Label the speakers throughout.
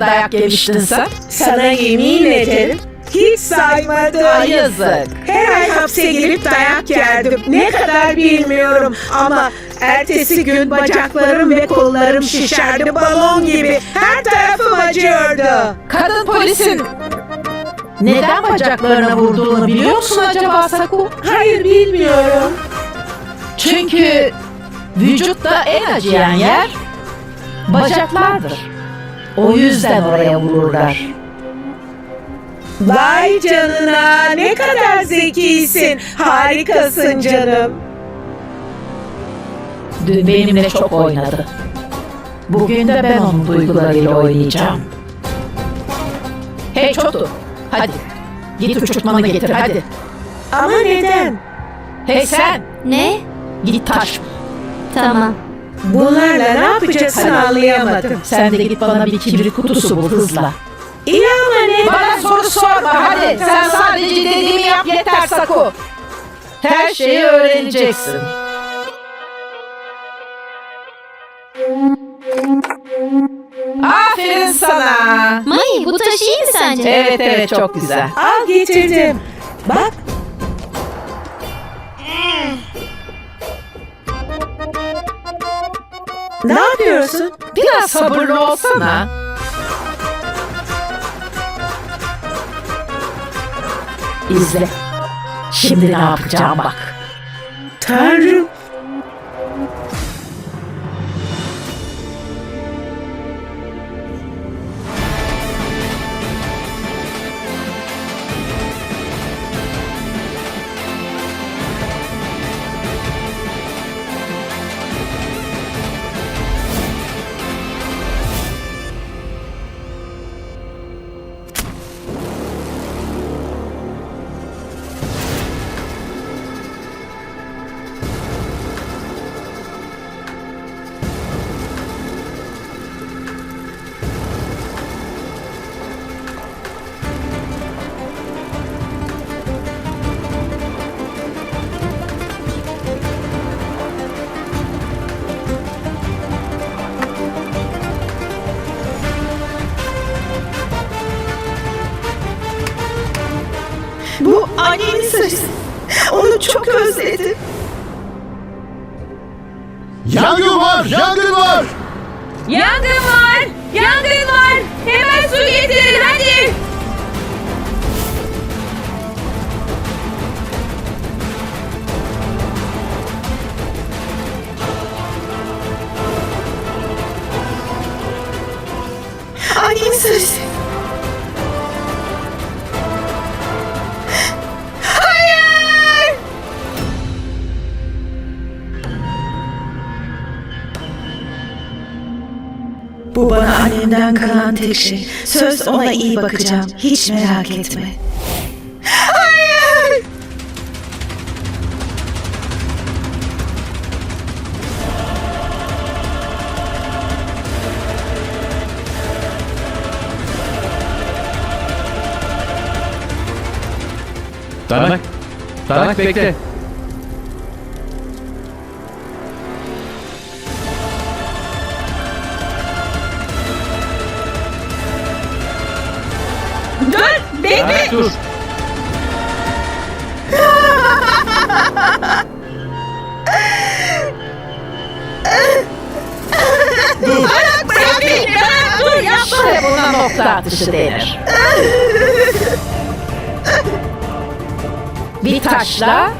Speaker 1: kadar dayak yemiştin sen?
Speaker 2: Sana yemin ederim hiç saymadım.
Speaker 1: Ay yazık.
Speaker 2: Her ay hapse girip dayak yerdim. Ne kadar bilmiyorum ama ertesi gün bacaklarım ve kollarım şişerdi balon gibi. Her tarafım acıyordu.
Speaker 1: Kadın polisin neden bacaklarına vurduğunu biliyor musun acaba Sako?
Speaker 2: Hayır bilmiyorum.
Speaker 1: Çünkü vücutta en acıyan yer bacaklardır. O yüzden oraya vururlar.
Speaker 2: Vay canına ne kadar zekisin. Harikasın canım.
Speaker 1: Dün benimle çok oynadı. Bugün de ben onun duygularıyla oynayacağım. Hey Çotu, hadi. Git uçurtmanı getir hadi.
Speaker 2: Ama neden?
Speaker 1: Hey sen,
Speaker 3: Ne?
Speaker 1: git taş.
Speaker 3: Tamam.
Speaker 2: Bunlarla ne yapacaksın anlayamadım.
Speaker 1: Sen de git bana bir kibrit kutusu bul hızla.
Speaker 2: İyi ama ne?
Speaker 1: Bana soru sorma hadi. Sen sadece dediğimi yap yeter Saku. Her şeyi öğreneceksin. Aferin sana.
Speaker 3: May bu taş iyi mi sence?
Speaker 1: Evet evet çok güzel.
Speaker 2: Al getirdim. Bak. Ne yapıyorsun?
Speaker 1: Biraz sabırlı olsana. İzle. Şimdi ne yapacağım bak.
Speaker 2: Tanrım.
Speaker 4: Var! Yangın var!
Speaker 5: Yangın var! Yangın var! Hemen su getirin hadi!
Speaker 2: Annenin sarısı. Bu bana annemden kalan tek şey. Söz ona iyi bakacağım. Hiç merak etme. Hayır!
Speaker 4: Danak! Danak bekle!
Speaker 1: İşte buna nokta atışı denir. Bir taşla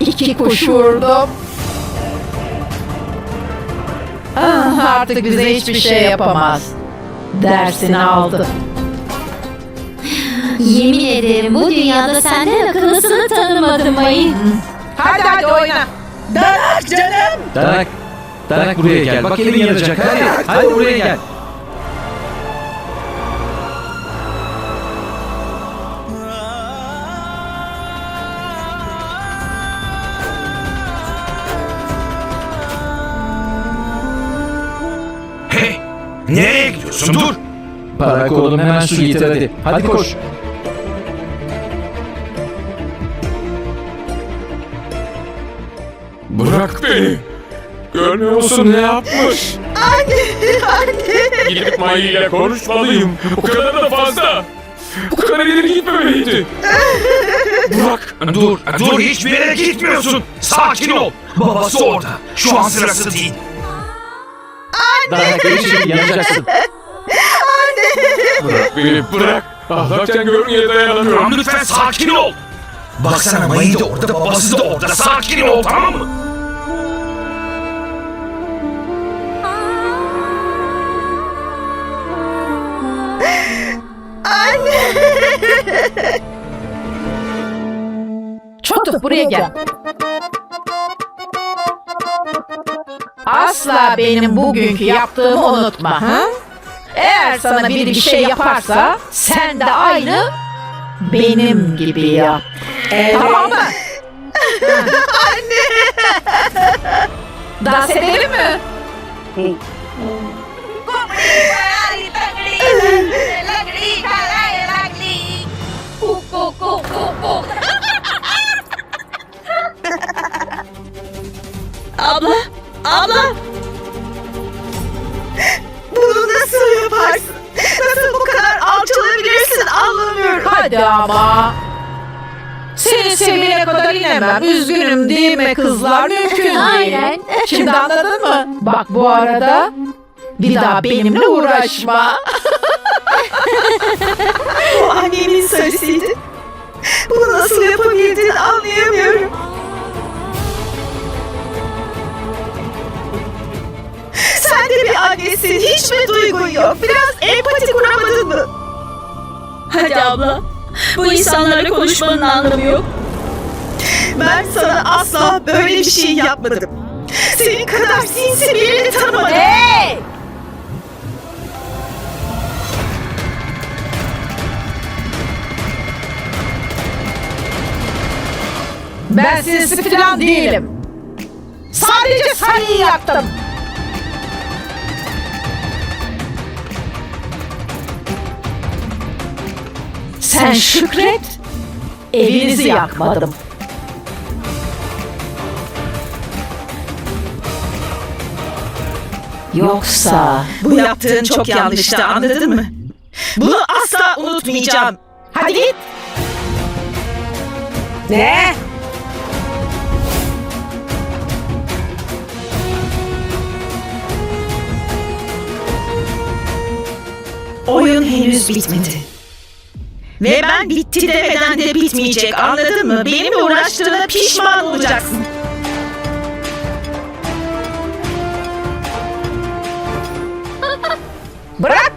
Speaker 1: iki kuş vurdum. Ah, artık bize hiçbir şey yapamaz. Dersini aldı.
Speaker 3: Yemin ederim bu dünyada senden akıllısını tanımadım May.
Speaker 1: Hadi hadi oyna.
Speaker 2: Danak canım!
Speaker 4: Danak! Danak buraya gel. Bak elin yanacak. Hadi! Hadi buraya gel.
Speaker 6: Hey! Ne
Speaker 7: yapıyorsun? Dur!
Speaker 4: Parak oğlum hemen su getir hadi. Hadi koş.
Speaker 7: Bırak beni! Görmüyor musun ne yapmış?
Speaker 5: Anne, anne.
Speaker 7: Gidip Mayı ile konuşmalıyım. Bu kadar da fazla. Bu kadar ileri gitmemeliydi. Bırak. Dur, dur hiçbir yere gitmiyorsun. Sakin ol. Babası orada. Şu an sırası değil.
Speaker 4: Geri çekil yanacaksın.
Speaker 7: Bırak beni, bırak. Ağlarken görmeye dayanamıyorum. Lütfen sakin ol. Baksana Mayı da orada, babası da orada. Sakin ol, tamam mı?
Speaker 1: Çotuk buraya gel. Asla benim bugünkü yaptığımı unutma. Ha? Eğer sana biri bir şey yaparsa sen de aynı benim gibi yap. Tamam mı? Anne. Dans edelim mi?
Speaker 8: Abla.
Speaker 5: Bunu nasıl yaparsın? Nasıl bu kadar alçalabilirsin anlamıyorum.
Speaker 1: Hadi ama. Senin seviyene kadar inemem. Üzgünüm değil mi kızlar? Mümkün değil.
Speaker 9: Aynen.
Speaker 1: Şimdi anladın mı? Bak bu arada bir daha benimle uğraşma.
Speaker 5: Bu annemin sözüydü. Bunu nasıl yapabildiğini anlayamıyorum. Sen de bir annesin. Hiç mi duygun yok? Biraz empati kuramadın mı?
Speaker 8: Hadi abla. Bu insanlarla konuşmanın anlamı yok.
Speaker 5: Ben sana asla böyle bir şey yapmadım. Senin kadar sinsi birini tanımadım.
Speaker 1: Hey! Ben sinsi falan değilim. Sadece sayıyı yaktım. Sen şükret, evinizi yakmadım. Yoksa...
Speaker 5: Bu yaptığın çok yanlıştı anladın mı? Bunu asla unutmayacağım.
Speaker 1: Hadi git.
Speaker 5: Ne? Oyun henüz bitmedi. Ve ben bitti demeden de bitmeyecek anladın mı? Benimle uğraştığına pişman olacaksın.
Speaker 1: Bırak.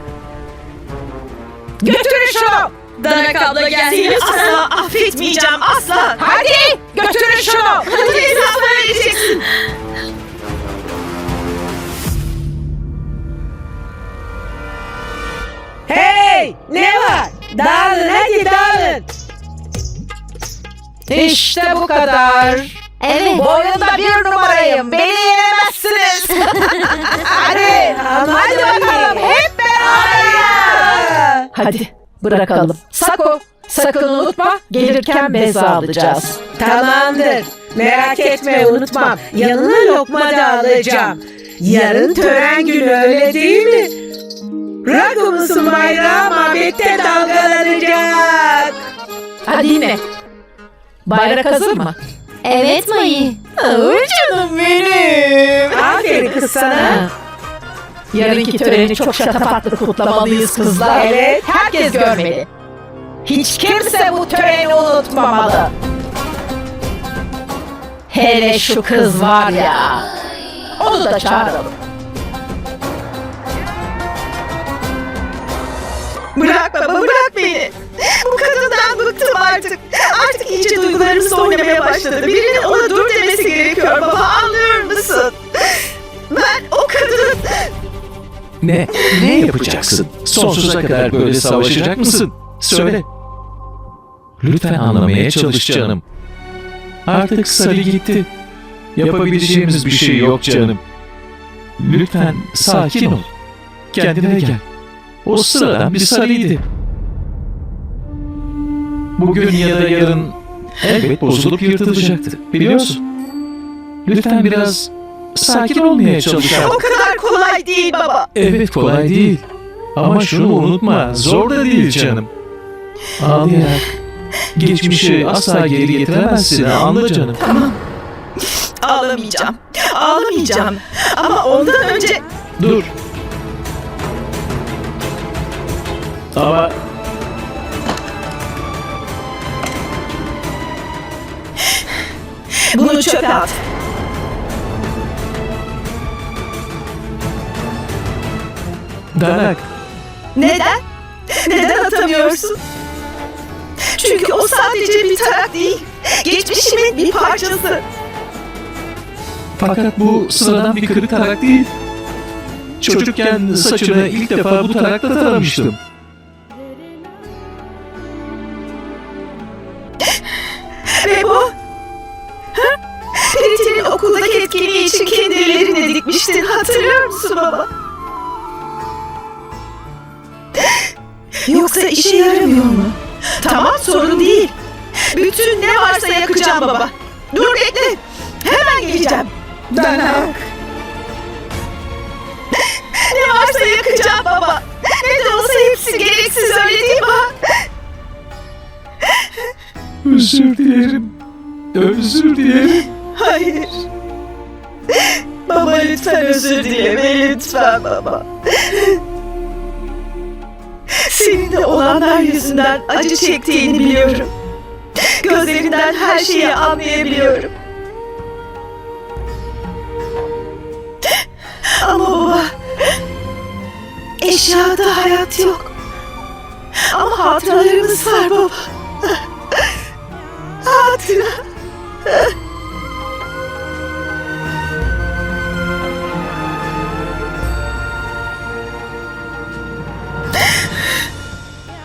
Speaker 1: Götürün şunu.
Speaker 8: Danak abla gelsin.
Speaker 5: Asla affetmeyeceğim asla.
Speaker 1: Hadi götürün şunu.
Speaker 5: Hadi hesap vereceksin. Hey! Ne var? Dağılın hadi dağılın.
Speaker 1: İşte bu kadar.
Speaker 9: Evet.
Speaker 1: Bu oyunda bir numarayım. Beni yenemezsiniz. Hadi. Hadi bakalım. Hep beraber. Hadi bırakalım. Sako. Sakın unutma gelirken beza alacağız.
Speaker 5: Tamamdır. Merak etme unutmam. Yanına lokma da alacağım. Yarın tören günü öyle değil mi? Ragumuzun bayrağı mabette dalgalanacak.
Speaker 1: Hadi yine. Bayrak hazır mı?
Speaker 9: Evet Mayı.
Speaker 1: Ay canım benim.
Speaker 5: Aferin kız sana.
Speaker 1: Yarınki töreni çok şatafatlı kutlamalıyız kızlar.
Speaker 5: Evet.
Speaker 1: Herkes görmeli. Hiç kimse bu töreni unutmamalı. Hele şu kız var ya. Onu da çağıralım.
Speaker 5: Başladı. Birinin ona dur demesi gerekiyor baba anlıyor musun? Ben o kadının...
Speaker 4: Ne? Ne yapacaksın? Sonsuza kadar böyle savaşacak mısın? Söyle. Lütfen anlamaya çalış canım. Artık Sarı gitti. Yapabileceğimiz bir şey yok canım. Lütfen sakin ol. Kendine gel. O sıradan bir sarıydı. Bugün ya da yarın elbet bozulup yırtılacaktı. Biliyorsun. Lütfen biraz sakin olmaya çalış.
Speaker 5: O kadar kolay değil baba.
Speaker 4: Evet kolay değil. Ama şunu unutma, zor da değil canım. Ağlayarak geçmişi asla geri getiremezsin, anla canım.
Speaker 5: Ağlamayacağım. Ağlamayacağım. Ama ondan önce
Speaker 4: Dur. Ama
Speaker 5: bunu çöpe at.
Speaker 4: Danak,
Speaker 5: Neden? Neden atamıyorsun? Çünkü o sadece bir tarak değil. Geçmişimin bir parçası.
Speaker 4: fakat bu sıradan bir kırık tarak değil. Çocukken saçını ilk defa bu tarakla taramıştım.
Speaker 5: Yakacağım baba. Dur bekle. Hemen geleceğim. Danak. Ne varsa yakacağım baba. Ne de olsa hepsi gereksiz öyle değil mi?
Speaker 4: Özür dilerim. Özür dilerim.
Speaker 5: Hayır. Baba lütfen özür dileme lütfen baba. Senin de olanlar yüzünden acı çektiğini biliyorum. Gözlerinden her şeyi anlayabiliyorum. Ama baba, eşyada hayat yok. Ama hatıralarımız var baba. Hatıra.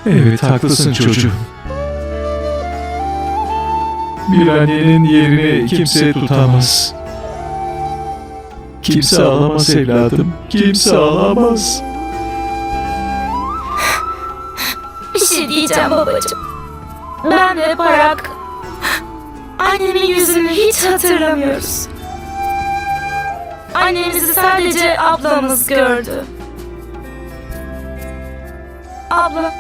Speaker 4: Evet haklısın çocuğum. Bir annenin yerini kimse tutamaz. Kimse alamaz evladım. Kimse alamaz.
Speaker 9: Bir şey diyeceğim babacığım. Ben ve Barak annemin yüzünü hiç hatırlamıyoruz. Annemizi sadece ablamız gördü. Abla,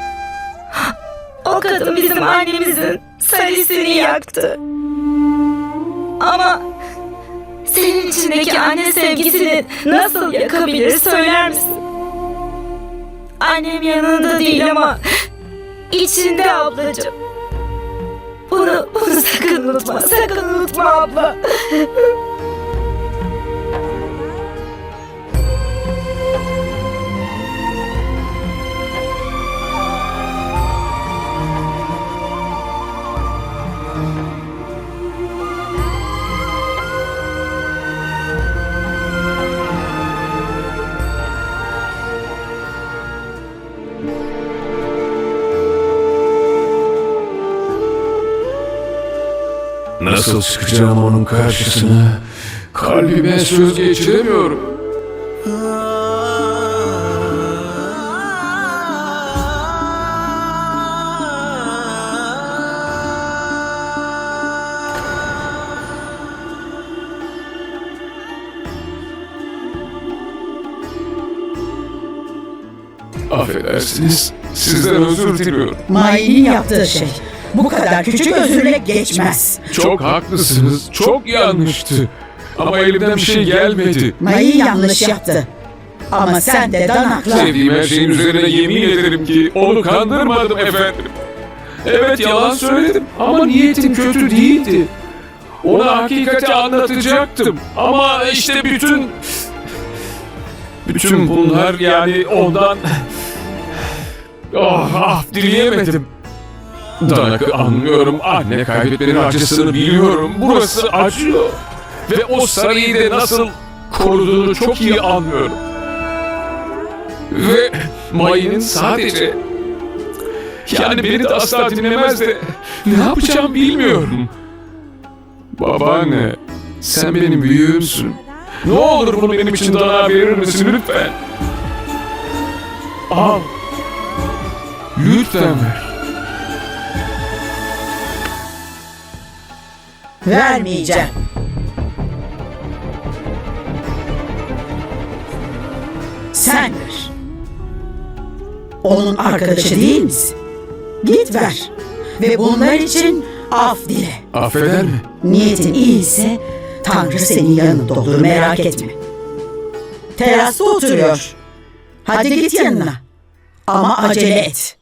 Speaker 9: o kadın bizim annemizin sarısını yaktı. Ama senin içindeki anne sevgisini nasıl yakabilir söyler misin? Annem yanında değil ama içinde ablacığım. Bunu, bunu sakın unutma, sakın unutma abla.
Speaker 7: Nasıl çıkacağım onun karşısına? Kalbime söz geçiremiyorum. Affedersiniz. Sizden özür diliyorum.
Speaker 10: Mai'nin yaptığı şey. Bu kadar küçük özürle geçmez.
Speaker 7: Çok haklısınız. Çok yanlıştı. Ama elimden bir şey gelmedi.
Speaker 10: Mai yanlış yaptı. Ama sen de danakla...
Speaker 7: Sevdiğim her şeyin üzerine yemin ederim ki onu kandırmadım efendim. Evet yalan söyledim ama niyetim kötü değildi. Ona hakikati anlatacaktım. Ama işte bütün... Bütün bunlar yani ondan... Oh, af dileyemedim. Danak'ı anlıyorum. Anne kaybetmenin acısını biliyorum. Burası acıyor. Ve o sarayı da nasıl koruduğunu çok iyi anlıyorum. Ve Mayı'nın sadece... Yani beni de asla dinlemez de ne yapacağım bilmiyorum. Babaanne, sen benim büyüğümsün. Ne olur bunu benim için daha verir misin lütfen? Al, Lütfen ver.
Speaker 10: Vermeyeceğim. Sen ver. Onun arkadaşı değil misin? Git ver. Ve bunlar için af dile.
Speaker 7: Affeder mi?
Speaker 10: Niyetin iyiyse Tanrı senin yanında olur merak etme. Terasta oturuyor. Hadi git yanına. Ama acele et.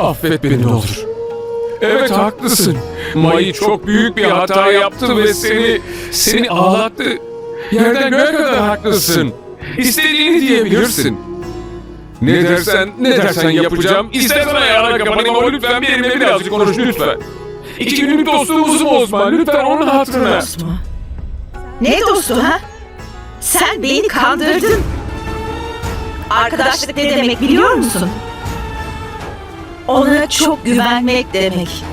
Speaker 7: Affet beni ne olur. Evet haklısın. Mai çok büyük bir hata yaptı ve seni seni ağlattı. Yerden göğe kadar haklısın. İstediğini diyebilirsin. Ne dersen ne dersen yapacağım. İstersen ayağına kapanayım ama lütfen benimle birazcık konuş lütfen. İki günlük dostluğumuzu bozma. Lütfen onun hatırına.
Speaker 5: Dost mu? Ne dostu ha? Sen beni kandırdın. Arkadaşlık ne demek biliyor musun? Ona çok güvenmek demek.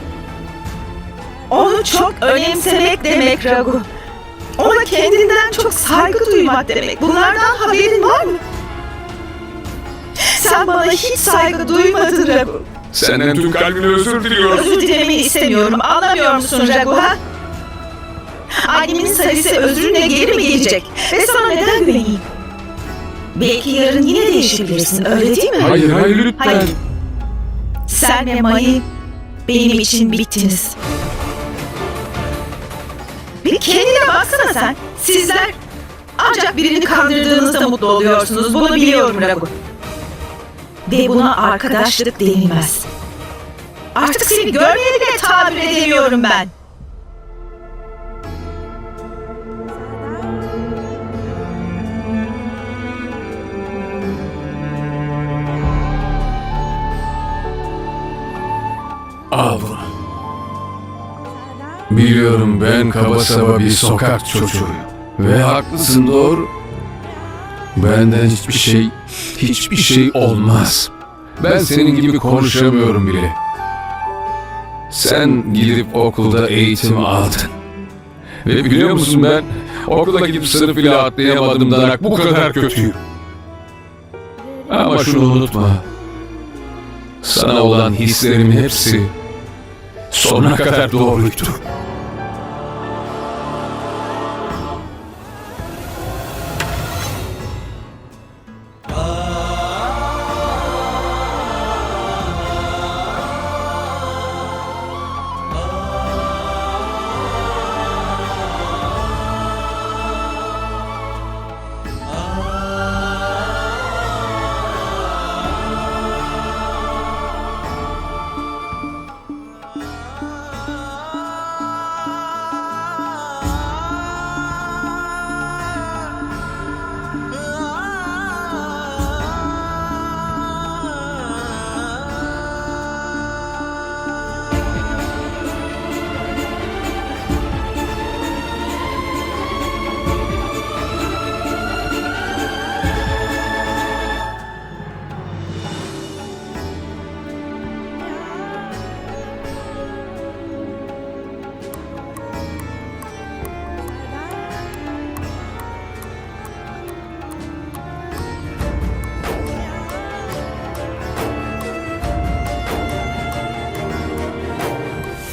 Speaker 5: Onu çok önemsemek demek Ragu. Ona kendinden çok saygı duymak demek. Bunlardan haberin var mı? Sen bana hiç saygı duymadın Ragu.
Speaker 7: Senden tüm kalbimle özür diliyorum.
Speaker 5: Özür dilemeni istemiyorum. Anlamıyor musun Ragu ha? Annemin sarısı özrünle geri mi gelecek? Ve sana neden güveneyim? Belki yarın yine değişebilirsin öyle değil mi?
Speaker 7: Hayır hayır lütfen.
Speaker 5: Hayır. Sen ve Mai benim için bittiniz. Bir kendine baksana sen. Sizler ancak birini kandırdığınızda mutlu oluyorsunuz. Bunu biliyorum Ragu. Ve buna arkadaşlık denilmez. Artık seni görmeye bile tabir edemiyorum ben.
Speaker 7: Al bunu. Biliyorum ben kaba saba bir sokak çocuğuyum. Ve haklısın doğru. Benden hiçbir şey, hiçbir şey olmaz. Ben senin gibi konuşamıyorum bile. Sen gidip okulda eğitim aldın. Ve biliyor musun ben okula gidip sınıf bile atlayamadığımdan bu kadar kötüyüm. Ama şunu unutma. Sana olan hislerimin hepsi sonuna kadar doğruydu.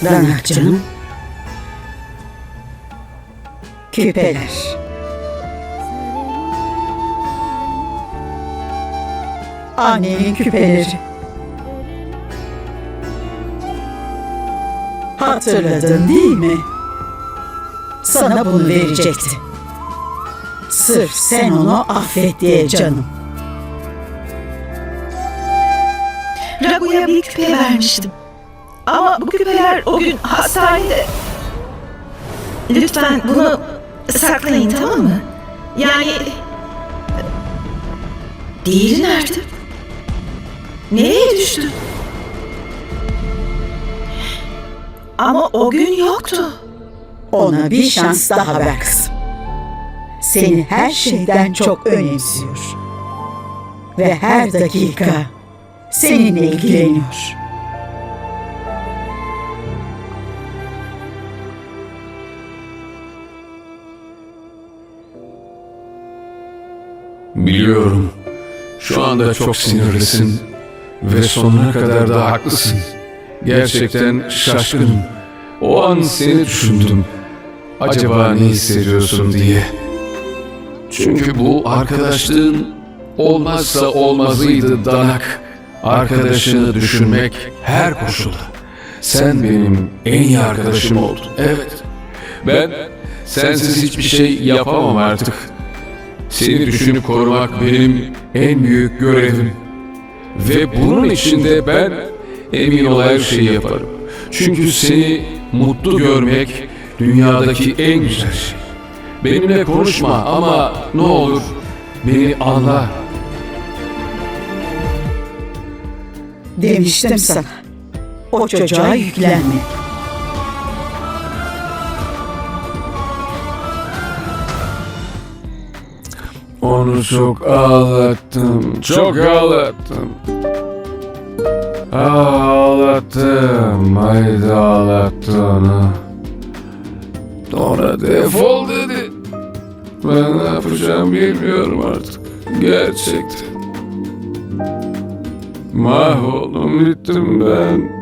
Speaker 10: Danak canım. Küpeler. Annenin küpeleri. Hatırladın değil mi? Sana bunu verecekti. Sırf sen onu affet diye canım.
Speaker 5: Ragu'ya bir küpe vermiştim. Ama bu küpeler o gün hastanede. Lütfen bunu saklayın tamam mı? Yani... Diğeri nerede? Nereye düştü? Ama o gün yoktu.
Speaker 10: Ona bir şans daha ver kızım. Seni her şeyden çok önemsiyor. Ve her dakika seninle ilgileniyor.
Speaker 7: Biliyorum. Şu anda çok sinirlisin. Ve sonuna kadar da haklısın. Gerçekten şaşkınım. O an seni düşündüm. Acaba ne hissediyorsun diye. Çünkü bu arkadaşlığın olmazsa olmazıydı Danak. Arkadaşını düşünmek her koşulda. Sen benim en iyi arkadaşım oldun. Evet. Ben sensiz hiçbir şey yapamam artık. Seni düşünüp korumak benim en büyük görevim. Ve bunun için de ben emin ol her şeyi yaparım. Çünkü seni mutlu görmek dünyadaki en güzel şey. Benimle konuşma ama ne olur beni anla.
Speaker 10: Demiştim sana. O çocuğa yüklenme.
Speaker 7: Onu çok ağlattım, çok ağlattım. Ağlattım, haydi ağlattı onu. Sonra defol dedi. Ben ne yapacağım bilmiyorum artık. Gerçekten. Mahvoldum bittim ben.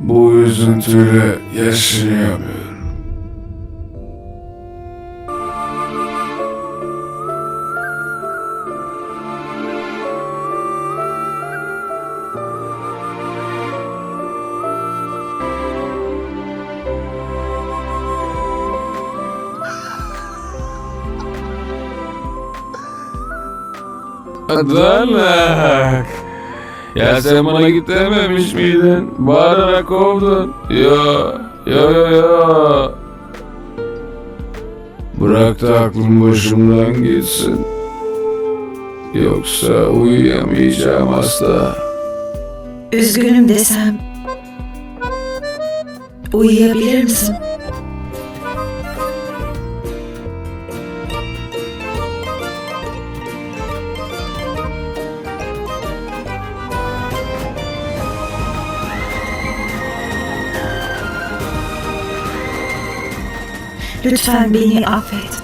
Speaker 7: Bu üzüntüyle yaşayamıyorum. Danak. Ya sen bana git dememiş miydin? Bağırarak kovdun. Yo, yo, yo, yo. Bırak da aklım başımdan gitsin. Yoksa uyuyamayacağım asla.
Speaker 5: Üzgünüm desem... Uyuyabilir misin? Lütfen beni affet.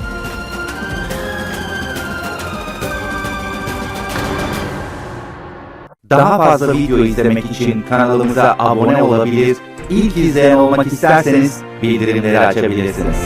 Speaker 11: Daha fazla video izlemek için kanalımıza abone olabilir, ilk izleyen olmak isterseniz bildirimleri açabilirsiniz.